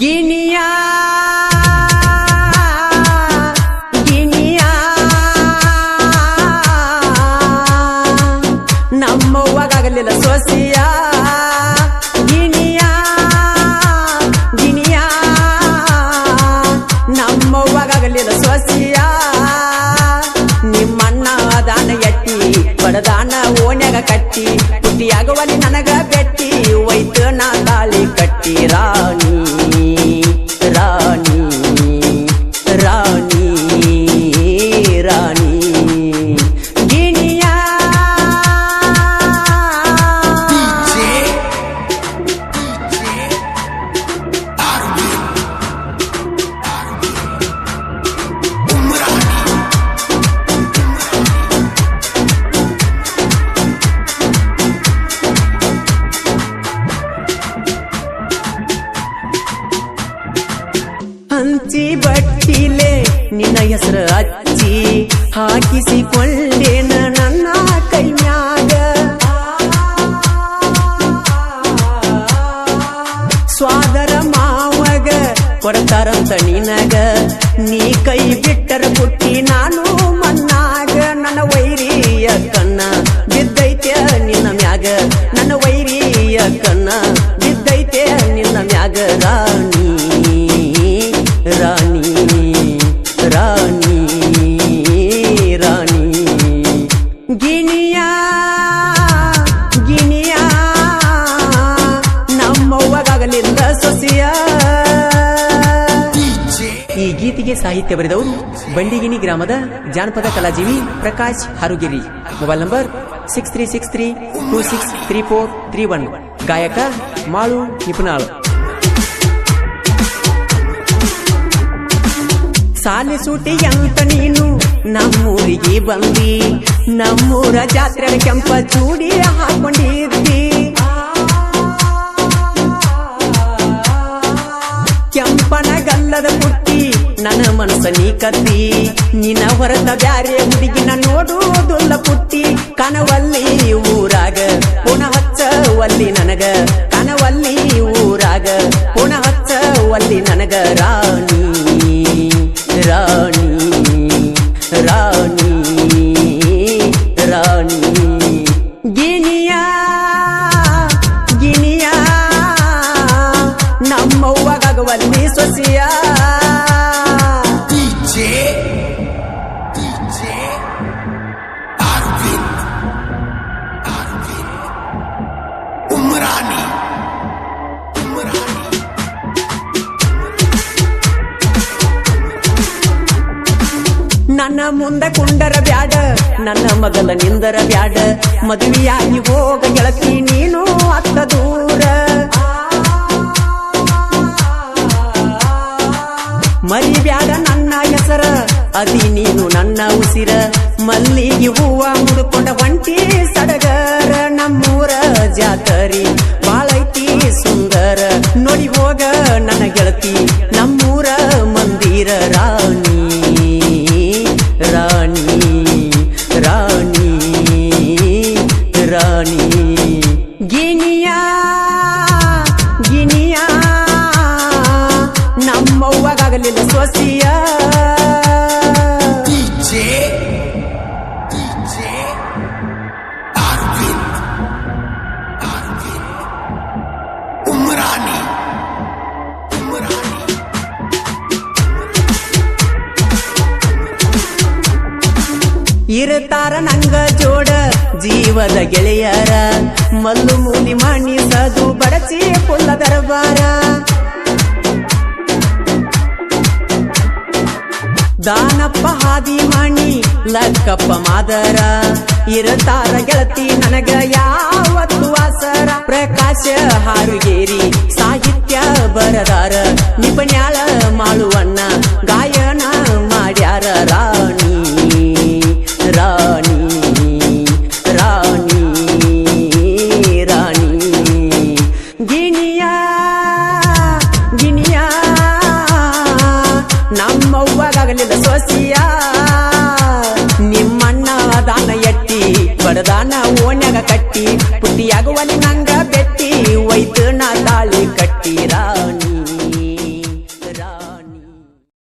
ಗಿಣಿಯಾ ಗಿಣಿಯಾ ನಮ್ಮವ್ವಾಗಲಿಲ್ಲ ಸೊಸಿಯ. ಗಿನಿಯಾ ಗಿಣಿಯಾ ನಮ್ಮವ್ವಾಗಲಿಲ್ಲ ಸೊಸಿಯ. ನಿಮ್ಮಣ್ಣ ದಾನ ಎಟ್ಟಿ ಬಡದಾನ ಓಣ್ಯಾಗ ಕಟ್ಟಿ ಬುದ್ಧಿಯಾಗುವಲ್ಲಿ ನನಗ ಬೆಟ್ಟಿ. ಹಂಚಿ ಬಟ್ಟಿಲೆ, ನಿನ್ನ ಹೆಸರು ಹಚ್ಚಿ ಹಾಕಿಸಿಕೊಂಡೇನ ನನ್ನ ಕೈಮ್ಯಾಗ ಸ್ವಾದರ ಮಾವಗ, ಕೊಡ್ತಾರಂತ ನಿನಗ. ನೀ ಕೈ ಬಿಟ್ಟರ ಪುಟ್ಟಿ ನಾನು ಈ ಗೀತೆಗೆ ಸಾಹಿತ್ಯ ಬರೆದವರು ಬಂಡಿಗಿನಿ ಗ್ರಾಮದ ಜಾನಪದ ಕಲಾಜೀವಿ Prakash Harugiri. Mobile number six three six three two six three four three one ಗಾಯಕ ಮಾಳು ನಿಪುಣಾಳು. ಸಾಲೆ ಸೂಟಿ ಅಂತ ನೀನು ನಮ್ಮೂರಿಗೆ ಬಂದಿ. ನಮ್ಮೂರ ಜಾತ್ರೆ ಕೆಂಪ ಚೂಡಿ ಹಾಕೊಂಡಿದ್ದಿ. ನನ್ನ ಮನಸ್ಸ ನೀ ಕತ್ತಿ. ನಿನ್ನ ಹೊರತ ಬ್ಯಾರೆ ಹುಡುಗಿನ ನೋಡುವುದುಲ್ಲ ಪುಟ್ಟಿ. ಕನವಲ್ಲಿ ಊರಾಗ ಪುನಃ ಹಚ್ಚವಲ್ಲಿ ನನಗ. ಕನವಲ್ಲಿ ಊರಾಗ ಪುನಃ ಹಚ್ಚವಲ್ಲಿ ನನಗ. ರಾಣಿ ರಾಣಿ ರಾಣಿ ರಾಣಿ. ಗಿಣಿಯಾ ನನ್ನ ಮುಂದ ಕುಂಡರ ಬ್ಯಾಡ, ನನ್ನ ಮಗಲ ನಿಂದರ ಬ್ಯಾಡ. ಮದುವೆಯಾಗಿ ಹೋಗ ಗೆಳತಿ ನೀನು ಅತ್ತ ದೂರ. ಮರಿ ಬ್ಯಾಡ ನನ್ನ ಹೆಸರ, ಅದಿ ನೀನು ನನ್ನ ಉಸಿರ. ಮಲ್ಲಿಗೆ ಹೂವ ಮುಡ್ಕೊಂಡ ಒಂಟಿ ಸಡಗರ ನಮ್ಮೂರ ಜಾತರಿ. ನಮ್ಮವ್ವಗಾಗಲಿಲ್ಲ ಸೊಸಿಯ DJ DJ Arvin Arvin Umrani Umrani ಇರುತ್ತಾರ ನಂಗ ಜೋಡ ಜೀವದ ಗೆಳೆಯರ ಮಲ್ಲು ಮೂಲಿ ಮಣಿಸದು ಬಡಚಿ ಪುಲ್ಲ ದರಬಾರ ದಾನಪ್ಪ ಹಾದಿ ಮಣಿ ಲಕ್ಕಪ್ಪ ಮಾದರ. ಇರತಾರ ಗೆಳತಿ ನನಗ ಯಾವತ್ತು ವಾಸರ ಪ್ರಕಾಶ ಹಾರುಗೇರಿ ಬಡದಾನ ಓಣ್ಯಾಗ ಕಟ್ಟಿ ಪುಟ್ಟಿಯಾಗುವಲ್ಲಿ ನಂಗ ಬೆಟ್ಟಿ ವೈದ್ಯನ ನಾ ತಾಳಿ ಕಟ್ಟಿರಾಣ